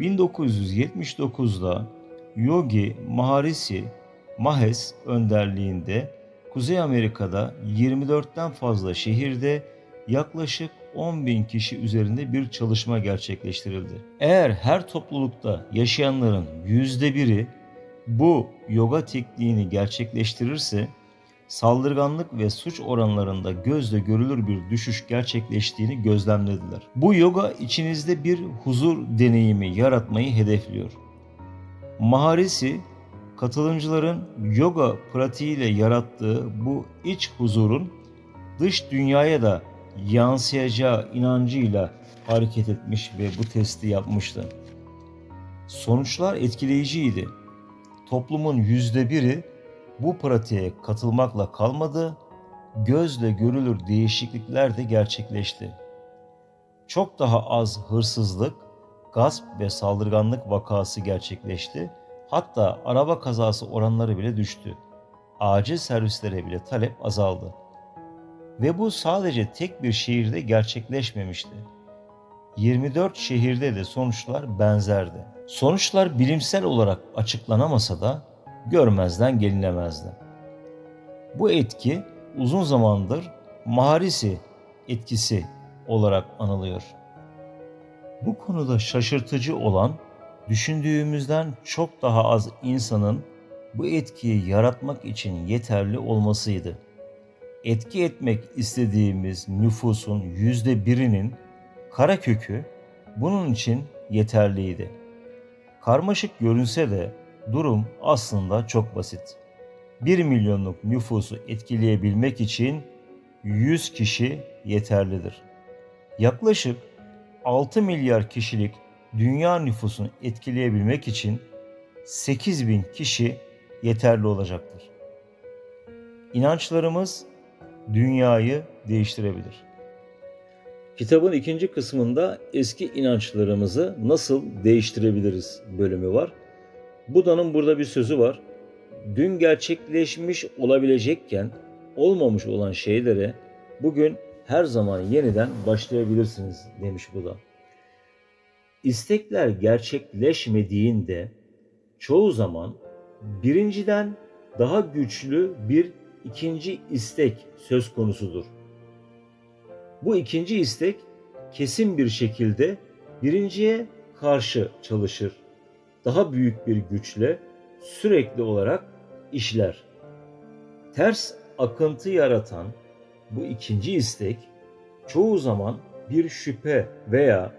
1979'da Yogi Maharishi Mahes önderliğinde Kuzey Amerika'da 24'ten fazla şehirde yaklaşık 10 bin kişi üzerinde bir çalışma gerçekleştirildi. Eğer her toplulukta yaşayanların yüzde biri bu yoga tekniğini gerçekleştirirse saldırganlık ve suç oranlarında gözle görülür bir düşüş gerçekleştiğini gözlemlediler. Bu yoga içinizde bir huzur deneyimi yaratmayı hedefliyor. Maharishi katılımcıların yoga pratiğiyle yarattığı bu iç huzurun dış dünyaya da yansıyacağı inancıyla hareket etmiş ve bu testi yapmıştı. Sonuçlar etkileyiciydi. Toplumun yüzde biri bu pratiğe katılmakla kalmadı, gözle görülür değişiklikler de gerçekleşti. Çok daha az hırsızlık, gasp ve saldırganlık vakası gerçekleşti. Hatta araba kazası oranları bile düştü. Acil servislere bile talep azaldı. Ve bu sadece tek bir şehirde gerçekleşmemişti. 24 şehirde de sonuçlar benzerdi. Sonuçlar bilimsel olarak açıklanamasa da görmezden gelinemezdi. Bu etki uzun zamandır Maharisi etkisi olarak anılıyor. Bu konuda şaşırtıcı olan düşündüğümüzden çok daha az insanın bu etkiyi yaratmak için yeterli olmasıydı. Etki etmek istediğimiz nüfusun yüzde birinin kara kökü bunun için yeterliydi. Karmaşık görünse de durum aslında çok basit. 1 milyonluk nüfusu etkileyebilmek için 100 kişi yeterlidir. Yaklaşık 6 milyar kişilik dünya nüfusunu etkileyebilmek için 8 bin kişi yeterli olacaktır. İnançlarımız dünyayı değiştirebilir. Kitabın ikinci kısmında eski inançlarımızı nasıl değiştirebiliriz bölümü var. Buda'nın burada bir sözü var. Dün gerçekleşmiş olabilecekken olmamış olan şeylere bugün her zaman yeniden başlayabilirsiniz demiş Buda. İstekler gerçekleşmediğinde çoğu zaman birinciden daha güçlü bir ikinci istek söz konusudur. Bu ikinci istek kesin bir şekilde birinciye karşı çalışır daha büyük bir güçle sürekli olarak işler. Ters akıntı yaratan bu ikinci istek çoğu zaman bir şüphe veya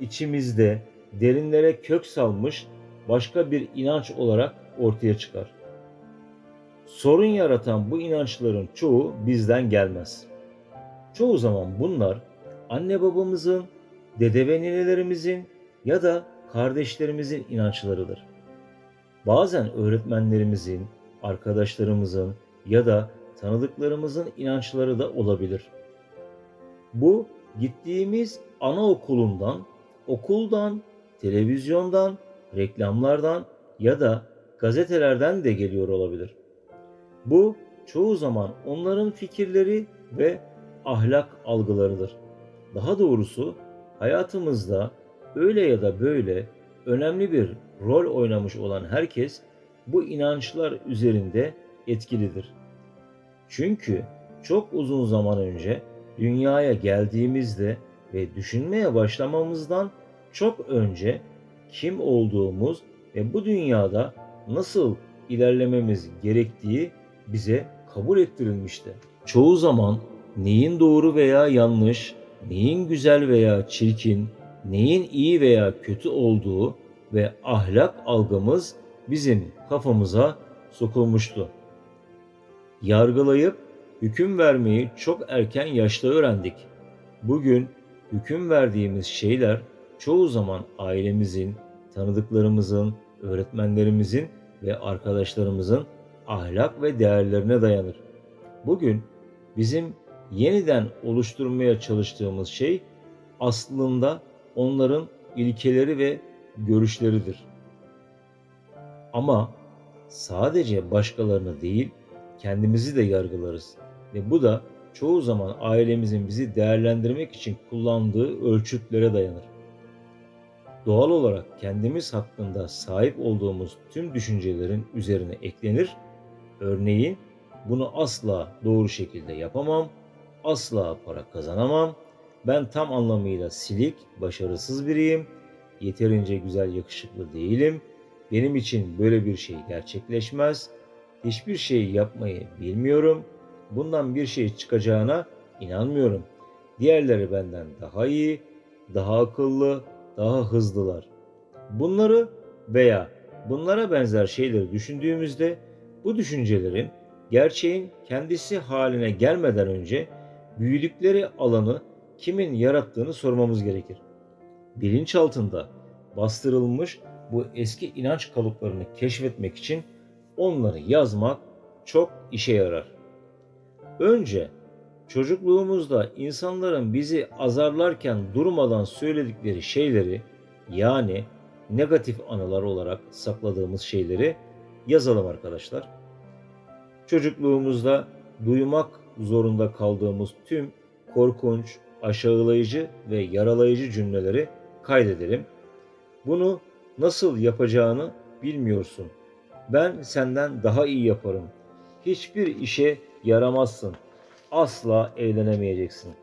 içimizde derinlere kök salmış başka bir inanç olarak ortaya çıkar. Sorun yaratan bu inançların çoğu bizden gelmez. Çoğu zaman bunlar anne babamızın, dede ve ninelerimizin ya da kardeşlerimizin inançlarıdır. Bazen öğretmenlerimizin, arkadaşlarımızın ya da tanıdıklarımızın inançları da olabilir. Bu gittiğimiz anaokulundan, okuldan, televizyondan, reklamlardan ya da gazetelerden de geliyor olabilir. Bu çoğu zaman onların fikirleri ve ahlak algılarıdır. Daha doğrusu hayatımızda öyle ya da böyle önemli bir rol oynamış olan herkes bu inançlar üzerinde etkilidir. Çünkü çok uzun zaman önce dünyaya geldiğimizde ve düşünmeye başlamamızdan çok önce kim olduğumuz ve bu dünyada nasıl ilerlememiz gerektiği bize kabul ettirilmişti. Çoğu zaman neyin doğru veya yanlış, neyin güzel veya çirkin, neyin iyi veya kötü olduğu ve ahlak algımız bizim kafamıza sokulmuştu. Yargılayıp hüküm vermeyi çok erken yaşta öğrendik. Bugün hüküm verdiğimiz şeyler çoğu zaman ailemizin, tanıdıklarımızın, öğretmenlerimizin ve arkadaşlarımızın ahlak ve değerlerine dayanır. Bugün bizim yeniden oluşturmaya çalıştığımız şey aslında onların ilkeleri ve görüşleridir. Ama sadece başkalarını değil, kendimizi de yargılarız ve bu da çoğu zaman ailemizin bizi değerlendirmek için kullandığı ölçütlere dayanır. doğal olarak kendimiz hakkında sahip olduğumuz tüm düşüncelerin üzerine eklenir. Örneğin bunu asla doğru şekilde yapamam, asla para kazanamam, ben tam anlamıyla silik, başarısız biriyim, yeterince güzel yakışıklı değilim, benim için böyle bir şey gerçekleşmez, hiçbir şey yapmayı bilmiyorum, bundan bir şey çıkacağına inanmıyorum. Diğerleri benden daha iyi, daha akıllı, daha hızlılar. Bunları veya bunlara benzer şeyleri düşündüğümüzde bu düşüncelerin gerçeğin kendisi haline gelmeden önce büyüdükleri alanı kimin yarattığını sormamız gerekir. Bilinç altında bastırılmış bu eski inanç kalıplarını keşfetmek için onları yazmak çok işe yarar. Önce çocukluğumuzda insanların bizi azarlarken durmadan söyledikleri şeyleri yani negatif anılar olarak sakladığımız şeyleri yazalım arkadaşlar. Çocukluğumuzda duymak zorunda kaldığımız tüm korkunç, aşağılayıcı ve yaralayıcı cümleleri kaydedelim. Bunu nasıl yapacağını bilmiyorsun. Ben senden daha iyi yaparım. Hiçbir işe yaramazsın. Asla eğlenemeyeceksin.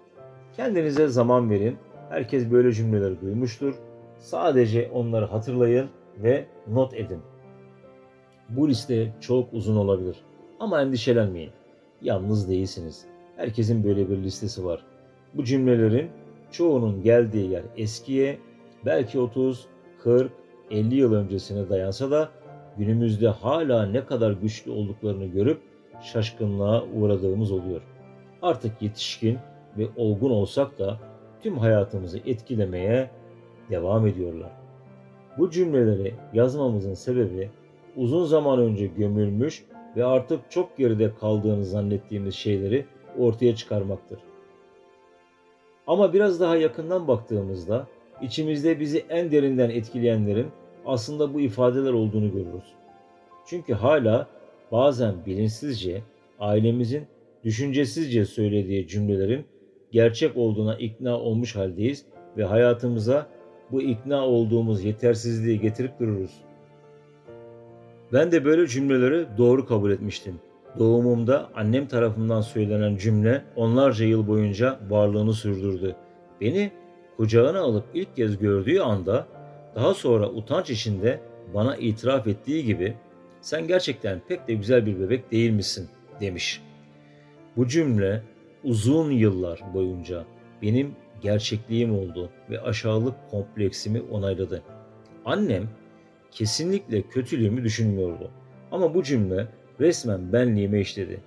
Kendinize zaman verin. Herkes böyle cümleleri duymuştur. Sadece onları hatırlayın ve not edin. Bu liste çok uzun olabilir. Ama endişelenmeyin. Yalnız değilsiniz. Herkesin böyle bir listesi var. Bu cümlelerin çoğunun geldiği yer eskiye, belki 30, 40, 50 yıl öncesine dayansa da günümüzde hala ne kadar güçlü olduklarını görüp şaşkınlığa uğradığımız oluyor. Artık yetişkin ve olgun olsak da tüm hayatımızı etkilemeye devam ediyorlar. Bu cümleleri yazmamızın sebebi uzun zaman önce gömülmüş ve artık çok geride kaldığını zannettiğimiz şeyleri ortaya çıkarmaktır. Ama biraz daha yakından baktığımızda içimizde bizi en derinden etkileyenlerin aslında bu ifadeler olduğunu görürüz. Çünkü hala bazen bilinçsizce ailemizin düşüncesizce söylediği cümlelerin gerçek olduğuna ikna olmuş haldeyiz ve hayatımıza bu ikna olduğumuz yetersizliği getirip dururuz. Ben de böyle cümleleri doğru kabul etmiştim. Doğumumda annem tarafından söylenen cümle onlarca yıl boyunca varlığını sürdürdü. Beni kucağına alıp ilk kez gördüğü anda daha sonra utanç içinde bana itiraf ettiği gibi sen gerçekten pek de güzel bir bebek değil misin demiş. Bu cümle uzun yıllar boyunca benim gerçekliğim oldu ve aşağılık kompleksimi onayladı. Annem kesinlikle kötülüğümü düşünmüyordu. Ama bu cümle resmen benliğime işledi.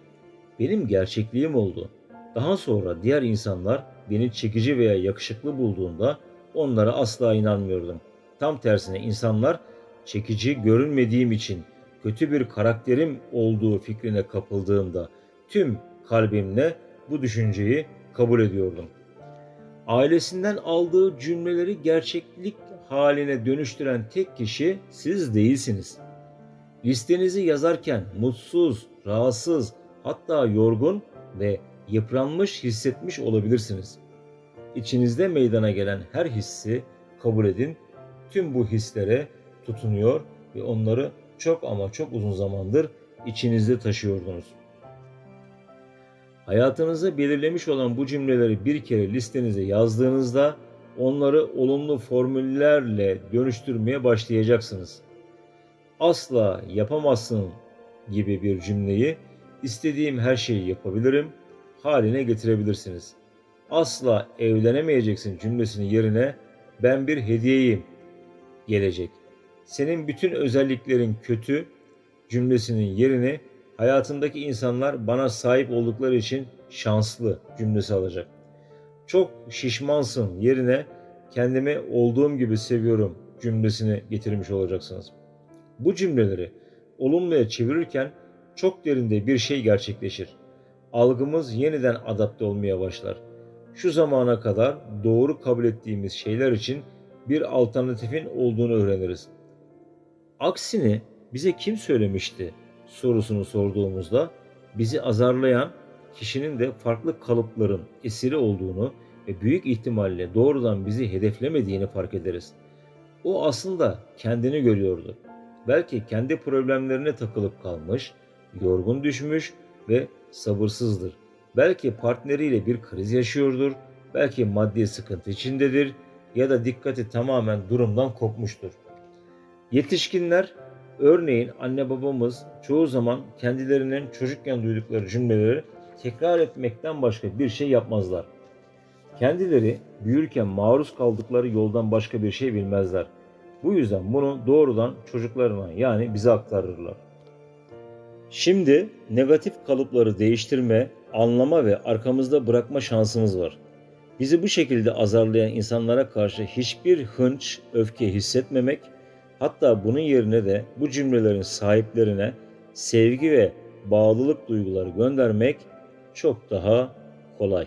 Benim gerçekliğim oldu. Daha sonra diğer insanlar beni çekici veya yakışıklı bulduğunda onlara asla inanmıyordum. Tam tersine insanlar çekici görünmediğim için kötü bir karakterim olduğu fikrine kapıldığımda tüm kalbimle bu düşünceyi kabul ediyordum. Ailesinden aldığı cümleleri gerçeklik haline dönüştüren tek kişi siz değilsiniz. Listenizi yazarken mutsuz, rahatsız, hatta yorgun ve yıpranmış hissetmiş olabilirsiniz. İçinizde meydana gelen her hissi kabul edin. Tüm bu hislere tutunuyor ve onları çok ama çok uzun zamandır içinizde taşıyordunuz. Hayatınızı belirlemiş olan bu cümleleri bir kere listenize yazdığınızda onları olumlu formüllerle dönüştürmeye başlayacaksınız. Asla yapamazsın gibi bir cümleyi istediğim her şeyi yapabilirim haline getirebilirsiniz. Asla evlenemeyeceksin cümlesinin yerine ben bir hediyeyim gelecek. Senin bütün özelliklerin kötü cümlesinin yerini hayatındaki insanlar bana sahip oldukları için şanslı cümlesi alacak. Çok şişmansın yerine kendimi olduğum gibi seviyorum cümlesini getirmiş olacaksınız. Bu cümleleri olumluya çevirirken çok derinde bir şey gerçekleşir. Algımız yeniden adapte olmaya başlar. Şu zamana kadar doğru kabul ettiğimiz şeyler için bir alternatifin olduğunu öğreniriz. Aksini bize kim söylemişti sorusunu sorduğumuzda bizi azarlayan kişinin de farklı kalıpların esiri olduğunu ve büyük ihtimalle doğrudan bizi hedeflemediğini fark ederiz. O aslında kendini görüyordu. Belki kendi problemlerine takılıp kalmış, yorgun düşmüş ve sabırsızdır. Belki partneriyle bir kriz yaşıyordur, belki maddi sıkıntı içindedir ya da dikkati tamamen durumdan kopmuştur. Yetişkinler, örneğin anne babamız çoğu zaman kendilerinin çocukken duydukları cümleleri tekrar etmekten başka bir şey yapmazlar. Kendileri büyürken maruz kaldıkları yoldan başka bir şey bilmezler. Bu yüzden bunu doğrudan çocuklarına yani bize aktarırlar. Şimdi negatif kalıpları değiştirme, anlama ve arkamızda bırakma şansımız var. Bizi bu şekilde azarlayan insanlara karşı hiçbir hınç, öfke hissetmemek, hatta bunun yerine de bu cümlelerin sahiplerine sevgi ve bağlılık duyguları göndermek çok daha kolay.